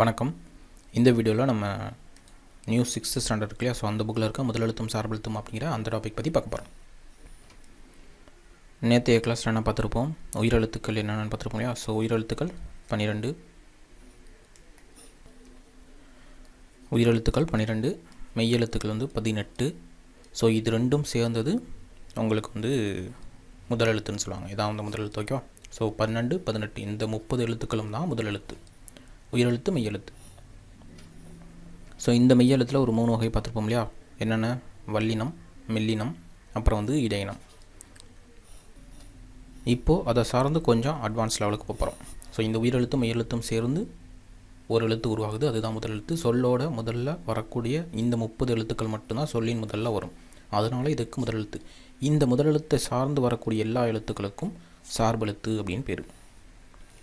வணக்கம். இந்த வீடியோவில் நம்ம நியூ சிக்ஸ்த்து ஸ்டாண்டர்ட் இல்லையா? ஸோ அந்த புக்கில் இருக்க முதலெழுத்தும் சார்பெழுத்தும் அப்படிங்கிற அந்த டாபிக் பற்றி பார்க்க போகிறோம் நேற்றைய கிளாஸில் என்ன பார்த்துருப்போம்? உயிரெழுத்துக்கள் என்னென்னு பார்த்துருப்போம் இல்லையா? ஸோ உயிரெழுத்துக்கள் பன்னிரெண்டு உயிரெழுத்துக்கள் பன்னிரெண்டு மெய்யெழுத்துக்கள் வந்து பதினெட்டு. ஸோ இது ரெண்டும் சேர்ந்தது உங்களுக்கு வந்து முதலெழுத்துன்னு சொல்லுவாங்க. இதான் வந்து முதலெழுத்து ஓகேவா ஸோ பன்னெண்டு பதினெட்டு. இந்த முப்பது எழுத்துக்களும் தான் முதலெழுத்து. உயிரெழுத்து மெய்யெழுத்து. ஸோ இந்த மெய்யெழுத்தில் ஒரு மூணு வகை பார்த்துருப்போம் இல்லையா? என்னென்ன? வல்லினம் மெல்லினம் அப்புறம் வந்து இடையினம். இப்போது அதை சார்ந்து கொஞ்சம் அட்வான்ஸ் லெவலுக்கு போகிறோம் ஸோ இந்த உயிரெழுத்தும் மெய்யெழுத்தும் சேர்ந்து ஒரு எழுத்து உருவாகுது. அதுதான் முதல் எழுத்து. சொல்லோட முதல்ல வரக்கூடிய இந்த முப்பது எழுத்துக்கள் மட்டும்தான் சொல்லின் முதல்ல வரும். அதனால் இதுக்கு முதல் எழுத்து. இந்த முதல் எழுத்தை சார்ந்து வரக்கூடிய எல்லா எழுத்துக்களுக்கும் சார்பெழுத்து அப்படின்னு பேர்.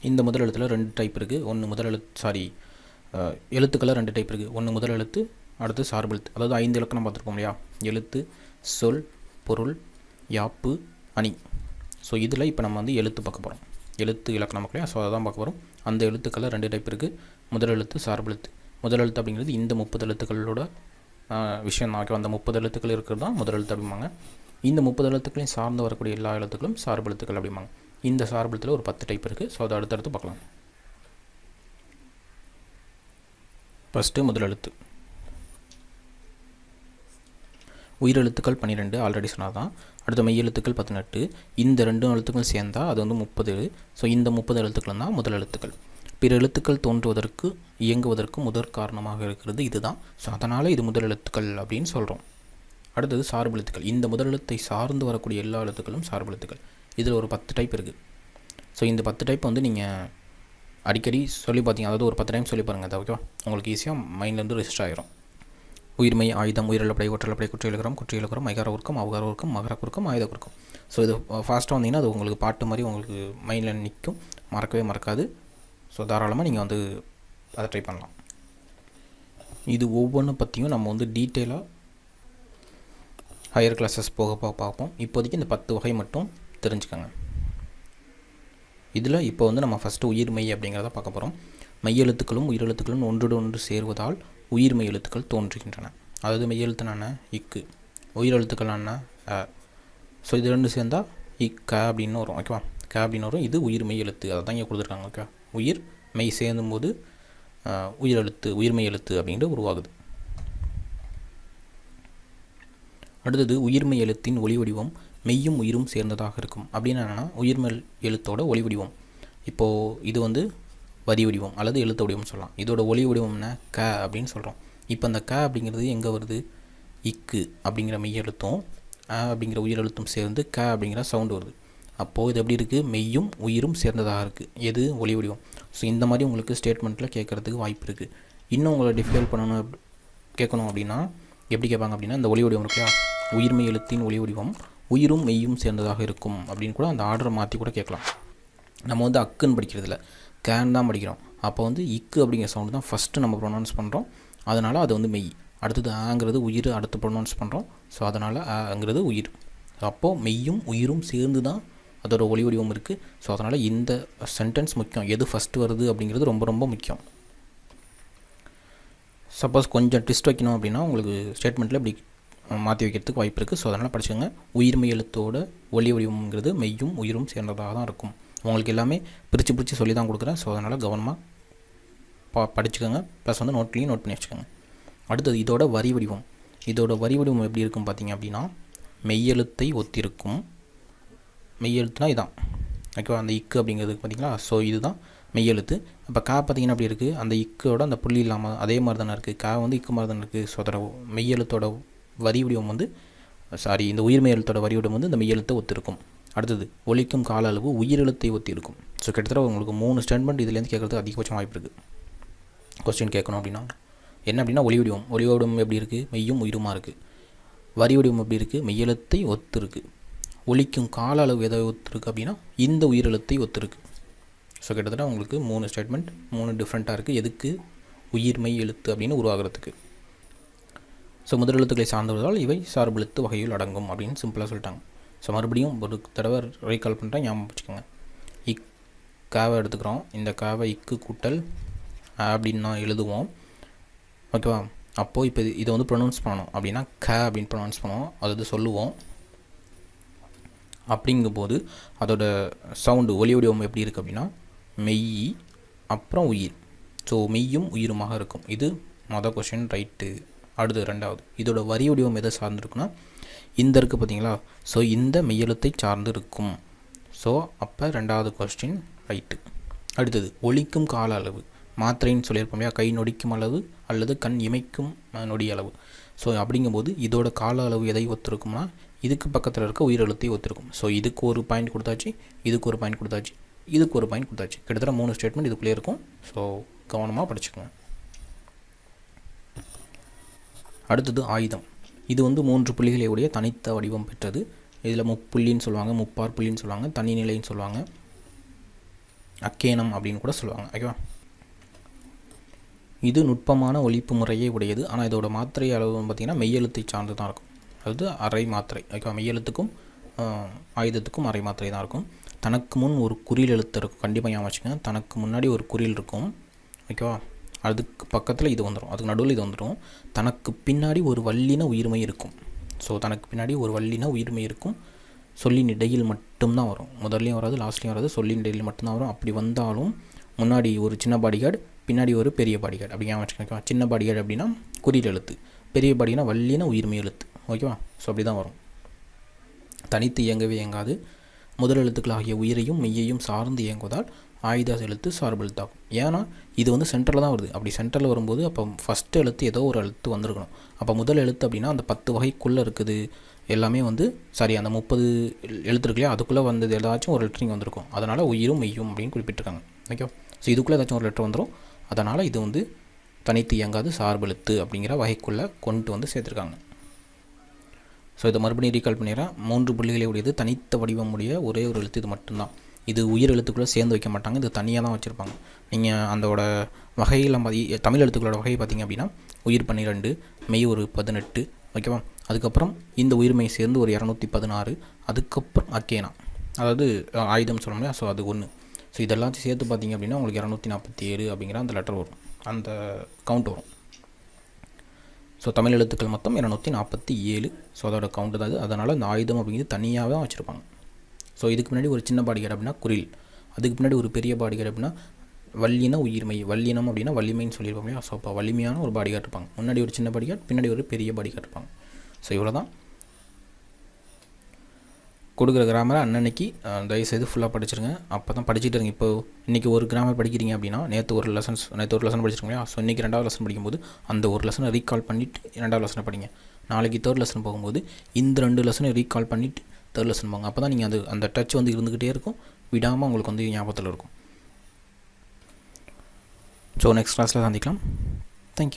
இந்த முதல் எழுத்தில் ரெண்டு டைப் இருக்குது ஒன்று முதல் எழுத்து சாரி எழுத்துக்களில் ரெண்டு டைப் இருக்குது ஒன்று முதல் எழுத்து அடுத்து சார்பெழுத்து அதாவது ஐந்து இலக்கணம் பார்த்துருக்கோம் இல்லையா? எழுத்து சொல் பொருள் யாப்பு அணி. ஸோ இதில் இப்போ நம்ம வந்து எழுத்து பார்க்க போகிறோம் எழுத்து இலக்கணம் பார்க்கலையா? ஸோ அதை தான் பார்க்க போகிறோம் அந்த எழுத்துக்களில் ரெண்டு டைப் இருக்குது முதல் எழுத்து சார்பெழுத்து முதல் எழுத்து அப்படிங்கிறது இந்த முப்பது எழுத்துக்களோட விஷயம் தான். ஓகே அந்த முப்பது எழுத்துக்கள் இருக்கிறது தான் முதல் எழுத்து அப்படிம்பாங்க. இந்த முப்பது எழுத்துக்களையும் சார்ந்து வரக்கூடிய எல்லா எழுத்துக்களும் சார்பெழுத்துக்கள் அப்படிம்பாங்க. இந்த சார்பெழுத்தில் ஒரு பத்து டைப் இருக்குது ஸோ அதை அடுத்தடுத்து பார்க்கலாம். ஃபஸ்ட்டு முதல் எழுத்து உயிரெழுத்துக்கள் பன்னிரெண்டு ஆல்ரெடி சொன்னால் தான் அடுத்த மெய்யெழுத்துக்கள் பதினெட்டு. இந்த ரெண்டு எழுத்துக்கள் சேர்ந்தால் அது வந்து முப்பது. ஸோ இந்த முப்பது எழுத்துக்கள் தான் முதல் எழுத்துக்கள் பிற எழுத்துக்கள் தோன்றுவதற்கு இயங்குவதற்கு முதற் காரணமாக இருக்கிறது இதுதான். ஸோ அதனால் இது முதல் எழுத்துக்கள் அப்படின்னு சொல்கிறோம் அடுத்தது சார்பு எழுத்துக்கள் இந்த முதல் எழுத்தை சார்ந்து வரக்கூடிய எல்லா எழுத்துக்களும் சார்பு எழுத்துக்கள் இதில் ஒரு பத்து டைப் இருக்குது ஸோ இந்த பத்து டைப் வந்து நீங்கள் அடிக்கடி சொல்லி பார்த்தீங்க. அதாவது ஒரு பத்து டைம் சொல்லி பாருங்கள் அது ஓகேவா உங்களுக்கு ஈஸியாக மைண்ட்லேருந்து ரெஜிஸ்டர் ஆகிரும் உயிர்மை ஆயுதம் உயிரிழப்படை ஒற்றலப்படை குற்ற எழுகிறோம் குற்ற எழுகிறோம் ஐகார உருக்கம் அவகார உருக்கம் மகர குறுக்கம் ஆயுத குறுக்கம் ஸோ இது ஃபாஸ்ட்டாக வந்தீங்கன்னா அது உங்களுக்கு பாட்டு மாதிரி உங்களுக்கு மைண்டில் நிற்கும் மறக்கவே மறக்காது. ஸோ தாராளமாக நீங்கள் வந்து அதை ட்ரை பண்ணலாம். இது ஒவ்வொன்றும் பற்றியும் நம்ம வந்து டீட்டெயிலாக ஹையர் கிளாஸஸ் போக போக பார்ப்போம். இப்போதைக்கு இந்த பத்து வகை மட்டும் தெரிஞ்சுக்கோங்க. இதில் இப்போ வந்து நம்ம ஃபஸ்ட்டு உயிர் மெய் அப்படிங்கிறத பார்க்க போகிறோம் மெய்யெழுத்துக்களும் உயிரெழுத்துக்களும் ஒன்றோடு ஒன்று சேருவதால் உயிர் எழுத்துக்கள் தோன்றுகின்றன. அதாவது மெய்யெழுத்துனான இக்கு உயிரெழுத்துக்களான அ. ஸோ இது ரெண்டு சேர்ந்தால் இக்க அப்படின்னு வரும் ஓகேவா க அப்படின்னு வரும். இது உயிர்மெய் எழுத்து அதை தான் இங்கே கொடுத்துருக்காங்க ஓகேவா உயிர் மெய் சேர்ந்தும் போது உயிரெழுத்து உயிர்மெய் எழுத்து அப்படின்ட்டு உருவாகுது. அடுத்தது உயிர்மெய் எழுத்தின் ஒளி வடிவம் மெய்யும் உயிரும் சேர்ந்ததாக இருக்கும். அப்படின்னு என்னென்னா உயிர்மெல் எழுத்தோட ஒளி வடிவம். இப்போது இது வந்து வரி வடிவம் அல்லது எழுத்து வடிவம்னு சொல்லலாம். இதோட ஒளி வடிவம்னா க அப்படின்னு சொல்கிறோம் இப்போ அந்த க அப்படிங்கிறது எங்கே வருது? இக்கு அப்படிங்கிற மெய் எழுத்தும் அ அப்படிங்கிற உயிர் எழுத்தும் சேர்ந்து க அப்படிங்கிற சவுண்டு வருது. அப்போது இது எப்படி இருக்குது மெய்யும் உயிரும் சேர்ந்ததாக இருக்குது எது? ஒளி வடிவம். ஸோ இந்த மாதிரி உங்களுக்கு ஸ்டேட்மெண்ட்டில் கேட்குறதுக்கு வாய்ப்பு இருக்குது இன்னும் உங்களை டிஃபைல் பண்ணணும் கேட்கணும் அப்படின்னா எப்படி கேட்பாங்க அப்படின்னா இந்த ஒளி வடிவம் இருக்கா உயிர்மெய் எழுத்தின் ஒளி வடிவம். உயிரும் மெய்யும் சேர்ந்ததாக இருக்கும் அப்படின்னு கூட அந்த ஆர்டரை மாற்றி கூட கேட்கலாம். நம்ம வந்து அக்குன்னு படிக்கிறதில்ல கேன் தான் படிக்கிறோம். அப்போ வந்து இக்கு அப்படிங்கிற சவுண்டு தான் ஃபஸ்ட்டு நம்ம ப்ரொனவுன்ஸ் பண்ணுறோம் அதனால் அது வந்து மெய். அடுத்தது ஆங்கிறது உயிர் அடுத்து ப்ரொனவுன்ஸ் பண்ணுறோம் ஸோ அதனால் ஆங்கிறது உயிர். அப்போது மெய்யும் உயிரும் சேர்ந்து தான் அதோட ஒளி வடிவம் இருக்குது ஸோ அதனால் இந்த சென்டென்ஸ் முக்கியம். எது ஃபஸ்ட்டு வருது அப்படிங்கிறது ரொம்ப ரொம்ப முக்கியம். சப்போஸ் கொஞ்சம் ட்விஸ்ட் வைக்கணும் அப்படின்னா உங்களுக்கு ஸ்டேட்மெண்ட்டில் இப்படி மாற்றி வைக்கிறதுக்கு வாய்ப்பு இருக்குது ஸோ அதனால் படிச்சுக்கோங்க. உயிர்மை எழுத்தோட ஒளி வடிவம்ங்கிறது மெய்யும் உயிரும் சேர்ந்ததாக தான் இருக்கும். உங்களுக்கு எல்லாமே பிரித்து பிரித்து சொல்லி தான் கொடுக்குறேன். ஸோ அதனால் கவனமாக பா படிச்சுக்கோங்க. ப்ளஸ் வந்து நோட்லேயும் நோட் பண்ணி வச்சுக்கோங்க. அடுத்தது இதோட வரி வடிவம். இதோட வரி வடிவம் எப்படி இருக்கும் பார்த்தீங்க அப்படின்னா மெய்யெழுத்தை ஒத்திருக்கும். மெய்யெழுத்துனா இதான். ஓகேவா அந்த இக்கு அப்படிங்கிறது பார்த்தீங்களா? ஸோ இதுதான் மெய்யெழுத்து. இப்போ கா பார்த்தீங்கன்னா அப்படி இருக்குது அந்த இக்கோட அந்த புள்ளி இல்லாமல் அதே மாதிரி தானே இருக்குது கா வந்து இக்கு மாதிரி தானே இருக்குது ஸோ அதோட மெய்யெழுத்தோட வரி வடிவம் வந்து சாரி இந்த உயிர்மை எழுத்தோட வரி வடிவம் வந்து இந்த மெய்யெழுத்தை ஒத்திருக்கும். அடுத்தது ஒலிக்கும் கால அளவு உயிரெழுத்தை ஒத்தி இருக்கும் ஸோ கிட்டத்தட்ட உங்களுக்கு மூணு ஸ்டேட்மெண்ட் இதுலேருந்து கேட்குறது அதிகபட்சம் வாய்ப்பு இருக்குது கொஸ்டின் கேட்கணும் அப்படின்னா என்ன அப்படின்னா ஒளி வடிவம். ஒளி வடிவம் எப்படி இருக்குது மெய்யும் உயிருமா இருக்குது வரி வடிவம் எப்படி இருக்குது மெய்யெழுத்தை ஒத்து இருக்குது ஒலிக்கும் கால அளவு எதை ஒத்துருக்கு அப்படின்னா இந்த உயிரெழுத்தை ஒத்துருக்கு. ஸோ கிட்டத்தட்ட உங்களுக்கு மூணு ஸ்டேட்மெண்ட் மூணு டிஃப்ரெண்ட்டாக இருக்குது எதுக்கு? உயிர்மெய் எழுத்து அப்படின்னு உருவாகிறதுக்கு. ஸோ முதல் எழுத்துக்களை சார்ந்துவதால் இவை சார்பெழுத்து வகையில் அடங்கும் அப்படின்னு சிம்பிளாக சொல்லிட்டாங்க. ஸோ மறுபடியும் ஒரு தடவை ரீகால் பண்ணுறேன் ஞாபகம் வச்சுக்கோங்க. இக் காவை எடுத்துக்கிறோம். இந்த காவை இக்கு கூட்டல் அப்படின்னு நான் எழுதுவோம். ஓகேவா அப்போது இப்போ இதை வந்து ப்ரொனவுன்ஸ் பண்ணணும். அப்படின்னா க அப்படின்னு ப்ரொனவுன்ஸ் பண்ணுவோம். அதாவது சொல்லுவோம். அப்படிங்கும்போது அதோட சவுண்டு ஒலி வடிவம் எப்படி இருக்குது அப்படின்னா மெய் அப்புறம் உயிர். ஸோ மெய்யும் உயிருமாக இருக்கும். இது மொதல் கொஷின் ரைட்டு அடுத்து ரெண்டாவது. இதோட வரி வடிவம் எதை சார்ந்திருக்குன்னா இந்த இருக்குது பார்த்தீங்களா? ஸோ இந்த மெய்யெழுத்தை சார்ந்து இருக்கும் ஸோ அப்போ ரெண்டாவது கொஸ்டின் ரைட்டு அடுத்தது ஒழிக்கும் கால அளவு. மாத்திரைன்னு சொல்லியிருப்போம் இல்லையா? கை நொடிக்கும் அளவு அல்லது கண் இமைக்கும் நொடி அளவு. ஸோ அப்படிங்கும்போது இதோட கால அளவு எதை ஒத்துருக்கும்னா இதுக்கு பக்கத்தில் இருக்க உயிரெழுத்தை ஒத்துருக்கும். ஸோ இதுக்கு ஒரு பாயிண்ட் கொடுத்தாச்சு இதுக்கு ஒரு பாயிண்ட் கொடுத்தாச்சு இதுக்கு ஒரு பாயிண்ட் கொடுத்தாச்சு. கிட்டத்தட்ட மூணு ஸ்டேட்மெண்ட் இதுக்குள்ளே இருக்கும். ஸோ கவனமாக படிச்சுக்கோங்க. அடுத்தது ஆயுதம். இது வந்து மூன்று புள்ளிகளை உடைய தனித்த வடிவம் பெற்றது. இதில் முப்புள்ளின்னு சொல்லுவாங்க முப்பார் புள்ளின்னு சொல்லுவாங்க தனிநிலைன்னு சொல்லுவாங்க. அக்கேனம் அப்படின்னு கூட சொல்லுவாங்க ஓகேவா இது நுட்பமான ஒழிப்பு முறையே உடையது. ஆனால் இதோட மாத்திரை அளவு பார்த்திங்கன்னா மெய்யெழுத்தை சார்ந்து தான் இருக்கும். அதாவது அரை மாத்திரை ஓகேவா மெய்யெழுத்துக்கும் ஆயுதத்துக்கும் அரை மாத்திரை தான் இருக்கும். தனக்கு முன் ஒரு குறியில் எழுத்து இருக்கும். கண்டிப்பாக ஞாபகம் வச்சுக்கோங்க. தனக்கு முன்னாடி ஒரு குறில் இருக்கும் ஓகேவா அதுக்கு பக்கத்தில் இது வந்துடும் அதுக்கு நடுவில் இது வந்துடும் தனக்கு பின்னாடி ஒரு வல்லின உயிர்மை இருக்கும். ஸோ தனக்கு பின்னாடி ஒரு வல்லின உயிர்மை இருக்கும். சொல்லின் இடையில் மட்டும்தான் வரும். முதல்லையும் வராது லாஸ்ட்லேயும் வராது. சொல்லின் இடையில் மட்டும்தான் வரும். அப்படி வந்தாலும் முன்னாடி ஒரு சின்ன பாடிகார்டு பின்னாடி ஒரு பெரிய பாடிகார்டு அப்படி ஏன் வச்சுக்கோங்க. சின்ன பாடிகார்டு அப்படின்னா குறியீடு எழுத்து. பெரிய பாடினா வல்லின உயிர்மை எழுத்து. ஓகேவா? ஸோ அப்படி தான் வரும். தனித்து இயங்கவே இயங்காது. முதல் எழுத்துக்கள் ஆகிய உயிரையும் மெய்யையும் சார்ந்து இயங்குவதால் ஆயுதா எழுத்து சார்பு எழுத்தாகும் ஏன்னா இது வந்து சென்டரில் தான் வருது. அப்படி சென்டரில் வரும்போது அப்போ ஃபஸ்ட்டு எழுத்து ஏதோ ஒரு எழுத்து வந்திருக்கணும். அப்போ முதல் எழுத்து அப்படின்னா அந்த பத்து வகைக்குள்ளே இருக்குது. எல்லாமே வந்து சாரி அந்த முப்பது எழுத்து இருக்கு இல்லையா அதுக்குள்ளே வந்தது ஏதாச்சும் ஒரு லெட்டரிங் வந்திருக்கும். அதனால் உயிரும் மெய்யும் அப்படின்னு குறிப்பிட்டிருக்காங்க. ஓகே ஸோ இதுக்குள்ளே ஏதாச்சும் ஒரு லெட்டர் வந்துடும் அதனால் இது வந்து தனித்து இயங்காது சார்பு எழுத்து அப்படிங்கிற வகைக்குள்ளே கொண்டு வந்து சேர்த்துருக்காங்க. ஸோ இதை மறுபடியும் ரீகால் பண்ணிடுறேன். மூன்று புள்ளிகளை உடையது தனித்த வடிவம் உடைய ஒரே ஒரு எழுத்து இது மட்டும்தான். இது உயிர் எழுத்துக்குள்ளே சேர்ந்து வைக்க மாட்டாங்க. இது தனியாக தான் வச்சுருப்பாங்க. நீங்கள் அந்தோட வகையில் பாதி தமிழ் எழுத்துக்களோட வகை பார்த்தீங்க அப்படின்னா உயிர் பன்னிரெண்டு மெய் ஒரு பதினெட்டு ஓகேவா? அதுக்கப்புறம் இந்த உயிர்மெய் சேர்ந்து ஒரு இரநூத்தி பதினாறு அதுக்கப்புறம் அக்கேனா அதாவது ஆயுதம் சொல்லணும் ஸோ அது ஒன்று ஸோ இதெல்லாத்தையும் சேர்த்து பார்த்தீங்க அப்படின்னா உங்களுக்கு இரநூத்தி நாற்பத்தி ஏழு அப்படிங்கிற அந்த லெட்டர் வரும். அந்த கவுண்ட் வரும். ஸோ தமிழ் எழுத்துக்கள் மொத்தம் இரநூத்தி நாற்பத்தி ஏழு ஸோ அதோட கவுண்ட் தான் அது. அதனால் அந்த ஆயுதம் அப்படிங்கிறது தனியாக தான் வச்சுருப்பாங்க. ஸோ இதுக்கு முன்னாடி ஒரு சின்ன பாடிகர் அப்படின்னா குரில். அதுக்கு பின்னாடி ஒரு பெரிய பாடிகர் அப்படின்னா வல்லின உயிர்மை. வல்லினம் அப்படின்னா வலிமைன்னு சொல்லியிருப்போம் இல்லையா? ஸோ அப்போ வலிமையான ஒரு பாடிகார் இருப்பாங்க. முன்னாடி ஒரு சின்ன பாடிகார் பின்னாடி ஒரு பெரிய பாடிகார் இருப்பாங்க. ஸோ இவ்வளோ தான் கொடுக்குற கிராமரை அன்னன்னைக்கு தயவுசெய்து ஃபுல்லாக படிச்சிருங்க. அப்போ தான் படிச்சுட்டு இருங்க. இப்போ இன்றைக்கி ஒரு கிராமர் படிக்கிறீங்க அப்படின்னா நேற்று ஒரு லெசன்ஸ் நேற்று ஒரு லெசன் படிச்சிருக்கோம் ஸோ இன்றைக்கி ரெண்டாவது லெசன் படிக்கும்போது அந்த ஒரு லெசனை ரீகால் பண்ணிவிட்டு ரெண்டாவது லெசனை படிங்க. நாளைக்கு தேர்ட் லெசன் போகும்போது இந்த ரெண்டு லெசனை ரீகால் பண்ணிவிட்டு தேர்ட் லெசன் அப்போ தான் நீங்கள் அது அந்த டச் வந்து இருந்துக்கிட்டே இருக்கும். விடாமல் உங்களுக்கு வந்து ஞாபகத்தில் இருக்கும். ஸோ நெக்ஸ்ட் கிளாஸில் சந்திக்கலாம்.